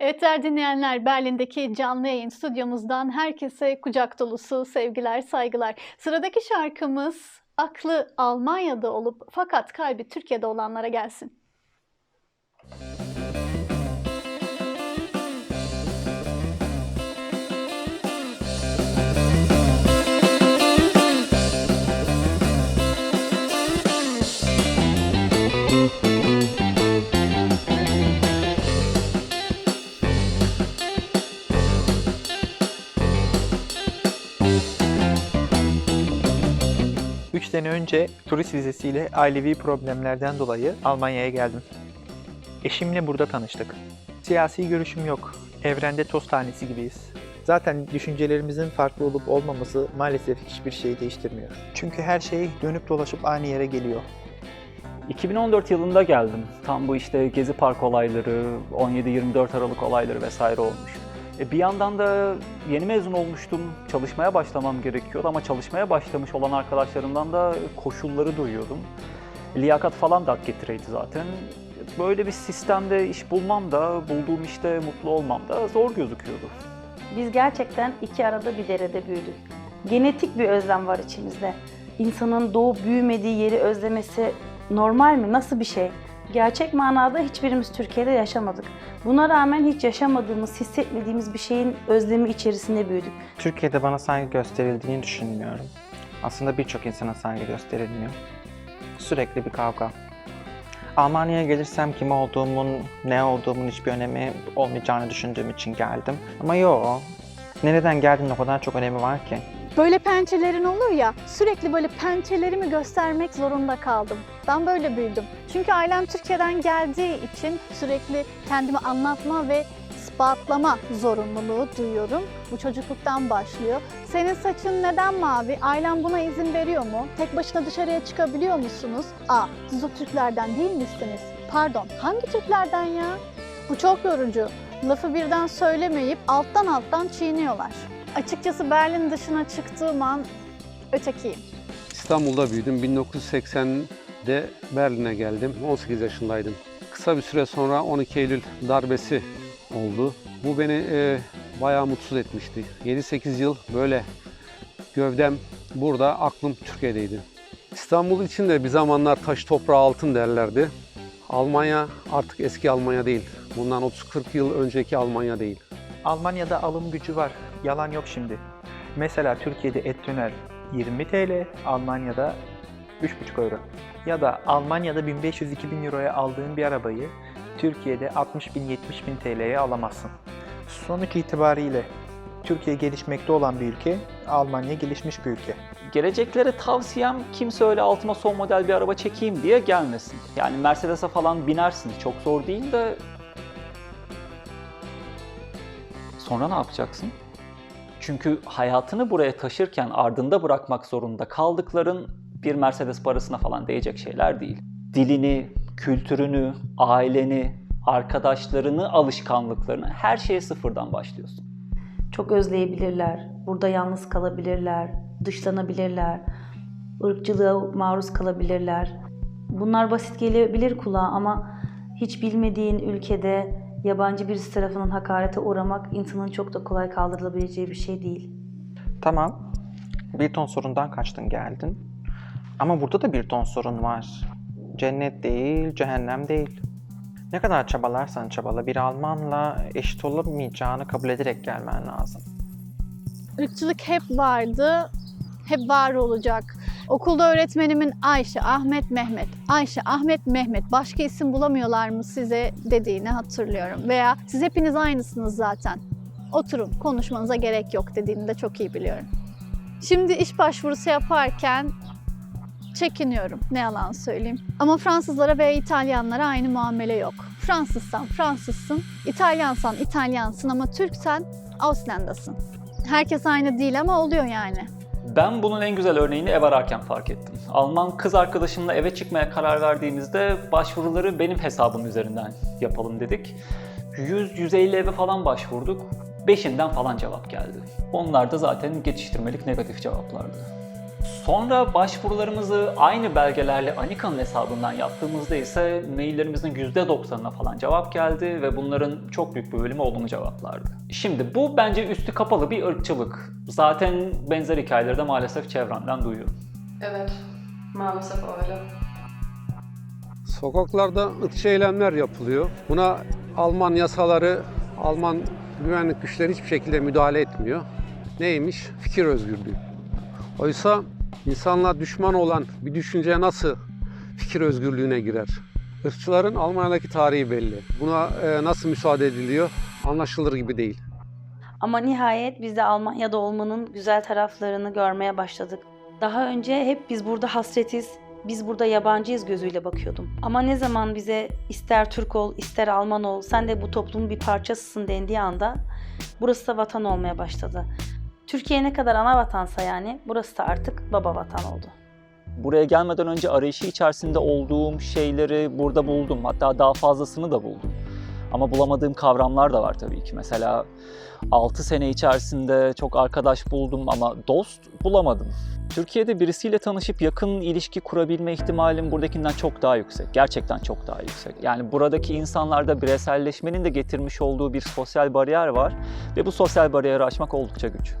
Evet değerli dinleyenler, Berlin'deki canlı yayın stüdyomuzdan herkese kucak dolusu sevgiler, saygılar. Sıradaki şarkımız aklı Almanya'da olup fakat kalbi Türkiye'de olanlara gelsin. Üç sene önce turist vizesiyle ailevi problemlerden dolayı Almanya'ya geldim. Eşimle burada tanıştık. Siyasi görüşüm yok. Evrende toz tanesi gibiyiz. Zaten düşüncelerimizin farklı olup olmaması maalesef hiçbir şeyi değiştirmiyor. Çünkü her şey dönüp dolaşıp aynı yere geliyor. 2014 yılında geldim. Tam bu işte Gezi Park olayları, 17-24 Aralık olayları vesaire olmuş. E bir yandan da yeni mezun olmuştum, çalışmaya başlamam gerekiyordu ama çalışmaya başlamış olan arkadaşlarımdan da koşulları duyuyordum. Liyakat falan da hak getireydi zaten. Böyle bir sistemde iş bulmam da, bulduğum işte mutlu olmam da zor gözüküyordu. Biz gerçekten iki arada bir derede büyüdük. Genetik bir özlem var içimizde. İnsanın doğup büyümediği yeri özlemesi normal mi? Nasıl bir şey? Gerçek manada hiçbirimiz Türkiye'de yaşamadık. Buna rağmen hiç yaşamadığımız, hissetmediğimiz bir şeyin özlemi içerisinde büyüdük. Türkiye'de bana saygı gösterildiğini düşünmüyorum. Aslında birçok insana saygı gösterilmiyor. Sürekli bir kavga. Almanya'ya gelirsem kim olduğumun, ne olduğumun hiçbir önemi olmayacağını düşündüğüm için geldim. Ama yo, nereden geldiğinin o kadar çok önemi var ki. Böyle pençelerin olur ya, sürekli böyle pençelerimi göstermek zorunda kaldım. Ben böyle büyüdüm. Çünkü ailem Türkiye'den geldiği için sürekli kendimi anlatma ve ispatlama zorunluluğu duyuyorum. Bu çocukluktan başlıyor. Senin saçın neden mavi? Ailen buna izin veriyor mu? Tek başına dışarıya çıkabiliyor musunuz? Aa, siz o Türklerden değil misiniz? Pardon, hangi Türklerden ya? Bu çok yorucu. Lafı birden söylemeyip alttan alttan çiğniyorlar. Açıkçası Berlin dışına çıktığım an ötekiyim. İstanbul'da büyüdüm. 1980'de Berlin'e geldim. 18 yaşındaydım. Kısa bir süre sonra 12 Eylül darbesi oldu. Bu beni e, bayağı mutsuz etmişti. 7-8 yıl böyle gövdem burada, aklım Türkiye'deydi. İstanbul için de bir zamanlar taş toprağı altın derlerdi. Almanya artık eski Almanya değil. Bundan 30-40 yıl önceki Almanya değil. Almanya'da alım gücü var. Yalan yok şimdi. Mesela Türkiye'de et döner 20 TL, Almanya'da 3,5 euro. Ya da Almanya'da 1500-2000 euroya aldığın bir arabayı Türkiye'de 60 bin 70 bin TL'ye alamazsın. Sonuç itibariyle Türkiye gelişmekte olan bir ülke, Almanya gelişmiş bir ülke. Geleceklere tavsiyem kimse öyle altıma son model bir araba çekeyim diye gelmesin. Yani Mercedes'e falan binersiniz çok zor değil de sonra ne yapacaksın? Çünkü hayatını buraya taşırken ardında bırakmak zorunda kaldıkların bir Mercedes parasına falan değecek şeyler değil. Dilini, kültürünü, aileni, arkadaşlarını, alışkanlıklarını her şeye sıfırdan başlıyorsun. Çok özleyebilirler, burada yalnız kalabilirler, dışlanabilirler, ırkçılığa maruz kalabilirler. Bunlar basit gelebilir kulağa ama hiç bilmediğin ülkede yabancı birisi tarafından hakarete uğramak insanın çok da kolay kaldırılabileceği bir şey değil. Tamam, bir ton sorundan kaçtın geldin. Ama burada da bir ton sorun var. Cennet değil, cehennem değil. Ne kadar çabalarsan çabala bir Almanla eşit olamayacağını kabul ederek gelmen lazım. Irkçılık hep vardı, hep var olacak. Okulda öğretmenimin Ayşe, Ahmet, Mehmet, Ayşe, Ahmet, Mehmet başka isim bulamıyorlar mı size dediğini hatırlıyorum. Veya siz hepiniz aynısınız zaten. Oturun, konuşmanıza gerek yok dediğini de çok iyi biliyorum. Şimdi iş başvurusu yaparken çekiniyorum, ne yalan söyleyeyim. Ama Fransızlara veya İtalyanlara aynı muamele yok. Fransızsan Fransızsın, İtalyansan İtalyansın ama Türksen Ausländasın. Herkes aynı değil ama oluyor yani. Ben bunun en güzel örneğini ev ararken fark ettim. Alman kız arkadaşımla eve çıkmaya karar verdiğimizde başvuruları benim hesabım üzerinden yapalım dedik. 100-150 eve falan başvurduk. Beşinden falan cevap geldi. Onlar da zaten geçiştirmelik negatif cevaplardı. Sonra başvurularımızı aynı belgelerle Anika'nın hesabından yaptığımızda ise maillerimizin %90'ına falan cevap geldi ve bunların çok büyük bir bölümü olumlu cevaplardı. Şimdi bu bence üstü kapalı bir ırkçılık. Zaten benzer hikayeleri de maalesef çevremden duyuyorum. Evet, maalesef öyle. Sokaklarda ırkçı eylemler yapılıyor. Buna Alman yasaları, Alman güvenlik güçleri hiçbir şekilde müdahale etmiyor. Neymiş? Fikir özgürlüğü. Oysa insanlar düşman olan bir düşünceye nasıl fikir özgürlüğüne girer? Irkçıların Almanya'daki tarihi belli. Buna e, nasıl müsaade ediliyor anlaşılır gibi değil. Ama nihayet biz de Almanya'da olmanın güzel taraflarını görmeye başladık. Daha önce hep biz burada hasretiz, biz burada yabancıyız gözüyle bakıyordum. Ama ne zaman bize ister Türk ol, ister Alman ol, sen de bu toplumun bir parçasısın dendiği anda burası da vatan olmaya başladı. Türkiye ne kadar ana vatansa yani burası da artık baba vatan oldu. Buraya gelmeden önce arayışı içerisinde olduğum şeyleri burada buldum. Hatta daha fazlasını da buldum. Ama bulamadığım kavramlar da var tabii ki. Mesela 6 sene içerisinde çok arkadaş buldum ama dost bulamadım. Türkiye'de birisiyle tanışıp yakın ilişki kurabilme ihtimalim buradakinden çok daha yüksek. Gerçekten çok daha yüksek. Yani buradaki insanlarda bireyselleşmenin de getirmiş olduğu bir sosyal bariyer var ve bu sosyal bariyeri aşmak oldukça güç.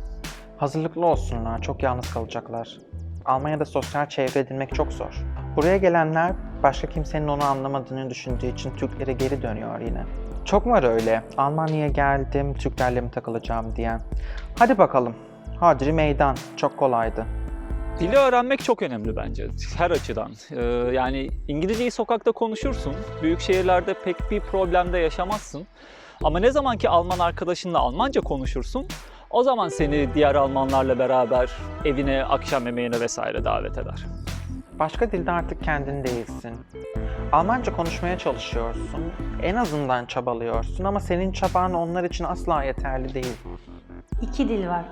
Hazırlıklı olsunlar, çok yalnız kalacaklar. Almanya'da sosyal çevre edinmek çok zor. Buraya gelenler başka kimsenin onu anlamadığını düşündüğü için Türklere geri dönüyor yine. Çok var öyle. Almanya'ya geldim, Türklerle mi takılacağım diyen. Hadi bakalım. Hadri meydan. Çok kolaydı. Dili öğrenmek çok önemli bence her açıdan. Ee, yani İngilizceyi sokakta konuşursun, büyük şehirlerde pek bir problemde yaşamazsın. Ama ne zaman ki Alman arkadaşınla Almanca konuşursun, o zaman seni diğer Almanlarla beraber evine, akşam yemeğine vesaire davet eder. Başka dilde artık kendin değilsin. Almanca konuşmaya çalışıyorsun. En azından çabalıyorsun ama senin çaban onlar için asla yeterli değil. İki dil var.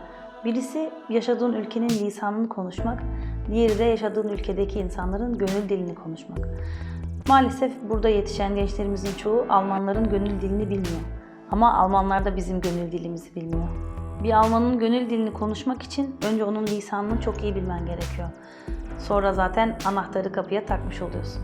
Birisi yaşadığın ülkenin lisanını konuşmak, diğeri de yaşadığın ülkedeki insanların gönül dilini konuşmak. Maalesef burada yetişen gençlerimizin çoğu Almanların gönül dilini bilmiyor. Ama Almanlar da bizim gönül dilimizi bilmiyor. Bir Almanın gönül dilini konuşmak için önce onun lisanını çok iyi bilmen gerekiyor. Sonra zaten anahtarı kapıya takmış oluyorsun.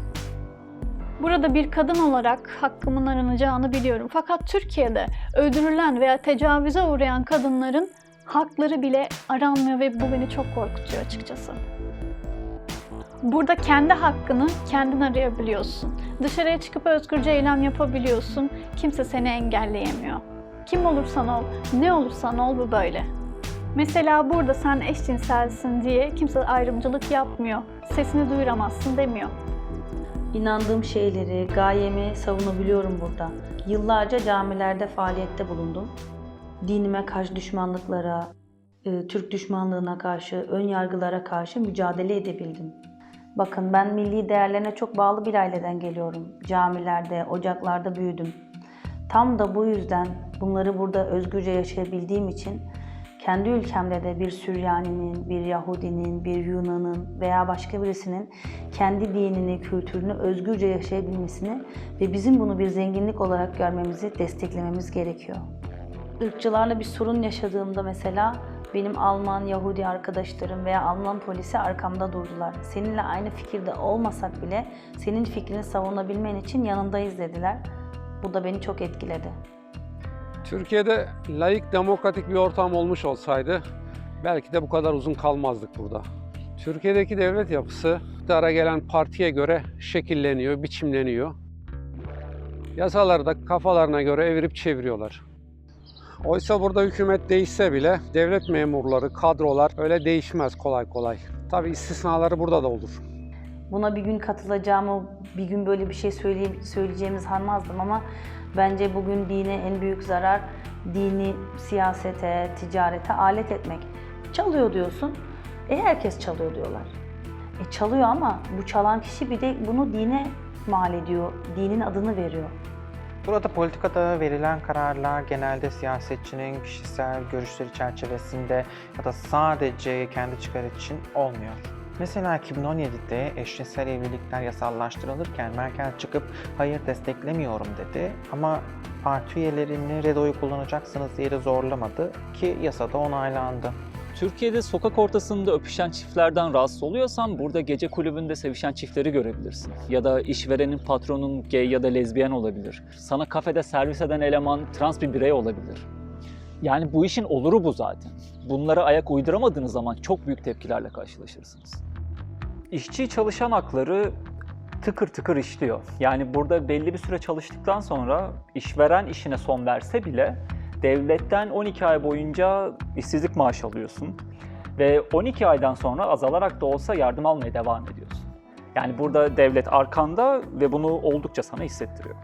Burada bir kadın olarak hakkımın aranacağını biliyorum. Fakat Türkiye'de öldürülen veya tecavüze uğrayan kadınların hakları bile aranmıyor ve bu beni çok korkutuyor açıkçası. Burada kendi hakkını kendin arayabiliyorsun. Dışarıya çıkıp özgürce eylem yapabiliyorsun. Kimse seni engelleyemiyor. Kim olursan ol, ne olursan ol bu böyle. Mesela burada sen eşcinselsin diye kimse ayrımcılık yapmıyor. Sesini duyuramazsın demiyor. İnandığım şeyleri, gayemi savunabiliyorum burada. Yıllarca camilerde faaliyette bulundum. Dinime karşı düşmanlıklara, e, Türk düşmanlığına karşı, ön yargılara karşı mücadele edebildim. Bakın ben milli değerlerine çok bağlı bir aileden geliyorum. Camilerde, ocaklarda büyüdüm. Tam da bu yüzden bunları burada özgürce yaşayabildiğim için kendi ülkemde de bir Süryaninin, bir Yahudinin, bir Yunan'ın veya başka birisinin kendi dinini, kültürünü özgürce yaşayabilmesini ve bizim bunu bir zenginlik olarak görmemizi desteklememiz gerekiyor. Irkçılarla bir sorun yaşadığımda mesela benim Alman, Yahudi arkadaşlarım veya Alman polisi arkamda durdular. Seninle aynı fikirde olmasak bile senin fikrini savunabilmen için yanındayız dediler. Bu da beni çok etkiledi. Türkiye'de layık demokratik bir ortam olmuş olsaydı belki de bu kadar uzun kalmazdık burada. Türkiye'deki devlet yapısı iktidara gelen partiye göre şekilleniyor, biçimleniyor. Yasaları da kafalarına göre evirip çeviriyorlar. Oysa burada hükümet değişse bile devlet memurları, kadrolar öyle değişmez kolay kolay. Tabii istisnaları burada da olur. Buna bir gün katılacağımı, bir gün böyle bir şey söyleyeyim, söyleyeceğimi sanmazdım ama bence bugün dine en büyük zarar dini siyasete, ticarete alet etmek. Çalıyor diyorsun, e herkes çalıyor diyorlar. E çalıyor ama bu çalan kişi bir de bunu dine mal ediyor, dinin adını veriyor. Burada politikada verilen kararlar genelde siyasetçinin kişisel görüşleri çerçevesinde ya da sadece kendi çıkarı için olmuyor. Mesela 2017'de eşcinsel evlilikler yasallaştırılırken Merkel çıkıp hayır desteklemiyorum dedi ama parti üyelerini REDO'yu kullanacaksınız diye de zorlamadı ki yasada onaylandı. Türkiye'de sokak ortasında öpüşen çiftlerden rahatsız oluyorsan burada gece kulübünde sevişen çiftleri görebilirsin. Ya da işverenin patronun gay ya da lezbiyen olabilir. Sana kafede servis eden eleman trans bir birey olabilir. Yani bu işin oluru bu zaten. Bunlara ayak uyduramadığınız zaman çok büyük tepkilerle karşılaşırsınız. İşçi çalışan hakları tıkır tıkır işliyor. Yani burada belli bir süre çalıştıktan sonra işveren işine son verse bile devletten 12 ay boyunca işsizlik maaşı alıyorsun. Ve 12 aydan sonra azalarak da olsa yardım almaya devam ediyorsun. Yani burada devlet arkanda ve bunu oldukça sana hissettiriyor.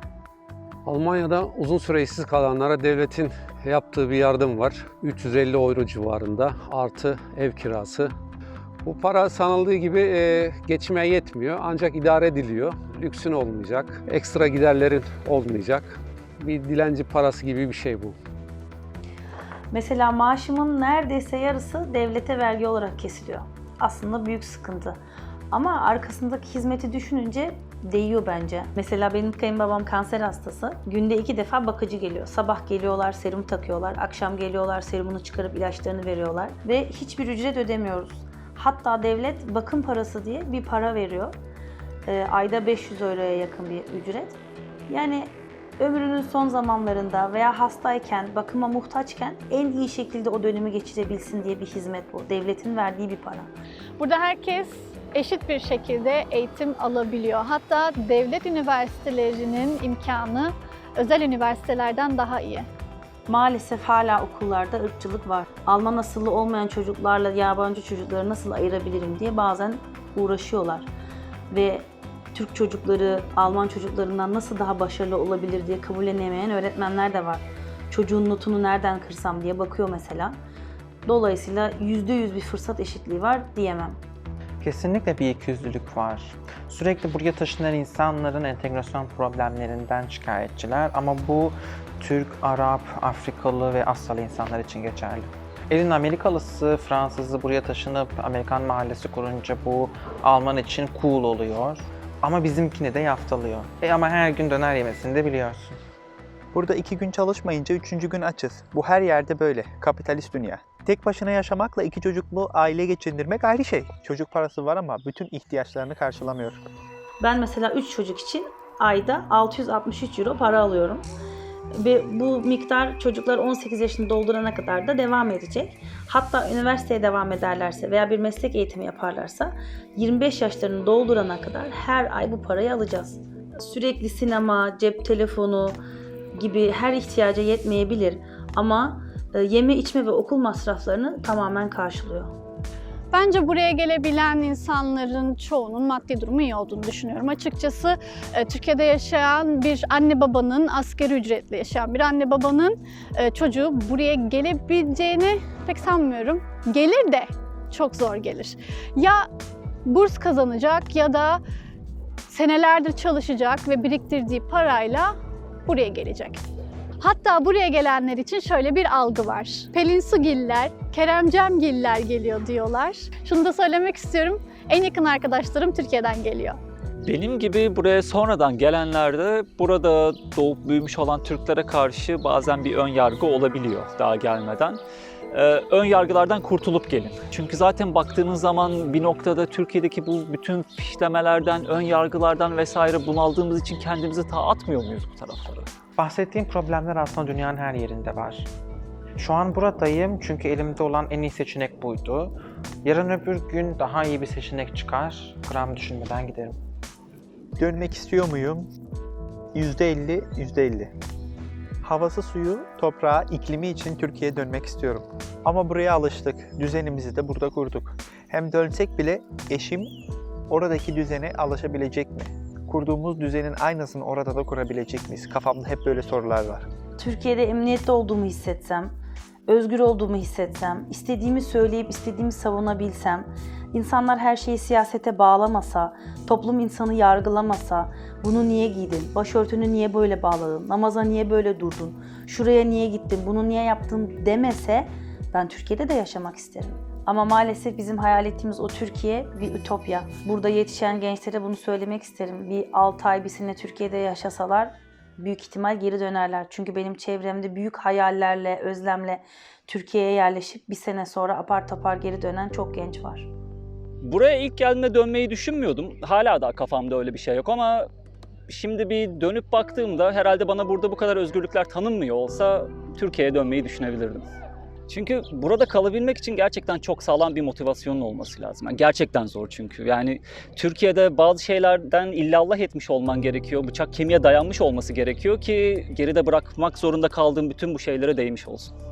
Almanya'da uzun süre işsiz kalanlara devletin yaptığı bir yardım var. 350 euro civarında artı ev kirası. Bu para sanıldığı gibi e, geçime yetmiyor ancak idare ediliyor. Lüksün olmayacak, ekstra giderlerin olmayacak. Bir dilenci parası gibi bir şey bu. Mesela maaşımın neredeyse yarısı devlete vergi olarak kesiliyor. Aslında büyük sıkıntı. Ama arkasındaki hizmeti düşününce değiyor bence. Mesela benim kayınbabam kanser hastası. Günde iki defa bakıcı geliyor. Sabah geliyorlar, serum takıyorlar. Akşam geliyorlar, serumunu çıkarıp ilaçlarını veriyorlar. Ve hiçbir ücret ödemiyoruz. Hatta devlet bakım parası diye bir para veriyor. Ee, ayda 500 euroya yakın bir ücret. Yani ömrünün son zamanlarında veya hastayken, bakıma muhtaçken en iyi şekilde o dönemi geçirebilsin diye bir hizmet bu. Devletin verdiği bir para. Burada herkes eşit bir şekilde eğitim alabiliyor. Hatta devlet üniversitelerinin imkanı özel üniversitelerden daha iyi. Maalesef hala okullarda ırkçılık var. Alman asıllı olmayan çocuklarla yabancı çocukları nasıl ayırabilirim diye bazen uğraşıyorlar. Ve Türk çocukları Alman çocuklarından nasıl daha başarılı olabilir diye kabullenemeyen öğretmenler de var. Çocuğun notunu nereden kırsam diye bakıyor mesela. Dolayısıyla %100 bir fırsat eşitliği var diyemem. Kesinlikle bir ikiyüzlülük var. Sürekli buraya taşınan insanların entegrasyon problemlerinden şikayetçiler ama bu Türk, Arap, Afrikalı ve Asyalı insanlar için geçerli. Elin Amerikalısı, Fransızı buraya taşınıp Amerikan mahallesi kurunca bu Alman için cool oluyor. Ama bizimkini de yaftalıyor. E ama her gün döner yemesini de biliyorsun. Burada iki gün çalışmayınca üçüncü gün açız. Bu her yerde böyle. Kapitalist dünya. Tek başına yaşamakla iki çocuklu aile geçindirmek ayrı şey. Çocuk parası var ama bütün ihtiyaçlarını karşılamıyor. Ben mesela 3 çocuk için ayda 663 euro para alıyorum. Ve bu miktar çocuklar 18 yaşını doldurana kadar da devam edecek. Hatta üniversiteye devam ederlerse veya bir meslek eğitimi yaparlarsa 25 yaşlarını doldurana kadar her ay bu parayı alacağız. Sürekli sinema, cep telefonu gibi her ihtiyaca yetmeyebilir ama yeme içme ve okul masraflarını tamamen karşılıyor. Bence buraya gelebilen insanların çoğunun maddi durumu iyi olduğunu düşünüyorum. Açıkçası e, Türkiye'de yaşayan bir anne babanın, asgari ücretle yaşayan bir anne babanın e, çocuğu buraya gelebileceğini pek sanmıyorum. Gelir de çok zor gelir. Ya burs kazanacak ya da senelerdir çalışacak ve biriktirdiği parayla buraya gelecek. Hatta buraya gelenler için şöyle bir algı var. Pelin Sugiller, Kerem Cemgiller geliyor diyorlar. Şunu da söylemek istiyorum. En yakın arkadaşlarım Türkiye'den geliyor. Benim gibi buraya sonradan gelenlerde burada doğup büyümüş olan Türklere karşı bazen bir ön yargı olabiliyor daha gelmeden. Ee, ön yargılardan kurtulup gelin. Çünkü zaten baktığınız zaman bir noktada Türkiye'deki bu bütün fişlemelerden, ön yargılardan vesaire bunaldığımız için kendimizi ta atmıyor muyuz bu taraflara? Bahsettiğim problemler aslında dünyanın her yerinde var. Şu an buradayım çünkü elimde olan en iyi seçenek buydu. Yarın öbür gün daha iyi bir seçenek çıkar, gram düşünmeden giderim. Dönmek istiyor muyum? %50, %50. Havası, suyu, toprağı, iklimi için Türkiye'ye dönmek istiyorum. Ama buraya alıştık. Düzenimizi de burada kurduk. Hem dönsek bile eşim oradaki düzene alışabilecek mi? Kurduğumuz düzenin aynısını orada da kurabilecek miyiz? Kafamda hep böyle sorular var. Türkiye'de emniyette olduğumu hissetsem, özgür olduğumu hissetsem, istediğimi söyleyip istediğimi savunabilsem, insanlar her şeyi siyasete bağlamasa, toplum insanı yargılamasa, bunu niye giydin, başörtünü niye böyle bağladın, namaza niye böyle durdun, şuraya niye gittin, bunu niye yaptın? demese ben Türkiye'de de yaşamak isterim. Ama maalesef bizim hayal ettiğimiz o Türkiye bir ütopya. Burada yetişen gençlere bunu söylemek isterim. Bir 6 ay bir sene Türkiye'de yaşasalar büyük ihtimal geri dönerler. Çünkü benim çevremde büyük hayallerle, özlemle Türkiye'ye yerleşip bir sene sonra apar topar geri dönen çok genç var. Buraya ilk geldiğimde dönmeyi düşünmüyordum. Hala da kafamda öyle bir şey yok ama şimdi bir dönüp baktığımda herhalde bana burada bu kadar özgürlükler tanınmıyor olsa Türkiye'ye dönmeyi düşünebilirdim. Çünkü burada kalabilmek için gerçekten çok sağlam bir motivasyonun olması lazım. Yani gerçekten zor çünkü. Yani Türkiye'de bazı şeylerden illallah etmiş olman gerekiyor. Bıçak kemiğe dayanmış olması gerekiyor ki geride bırakmak zorunda kaldığın bütün bu şeylere değmiş olsun.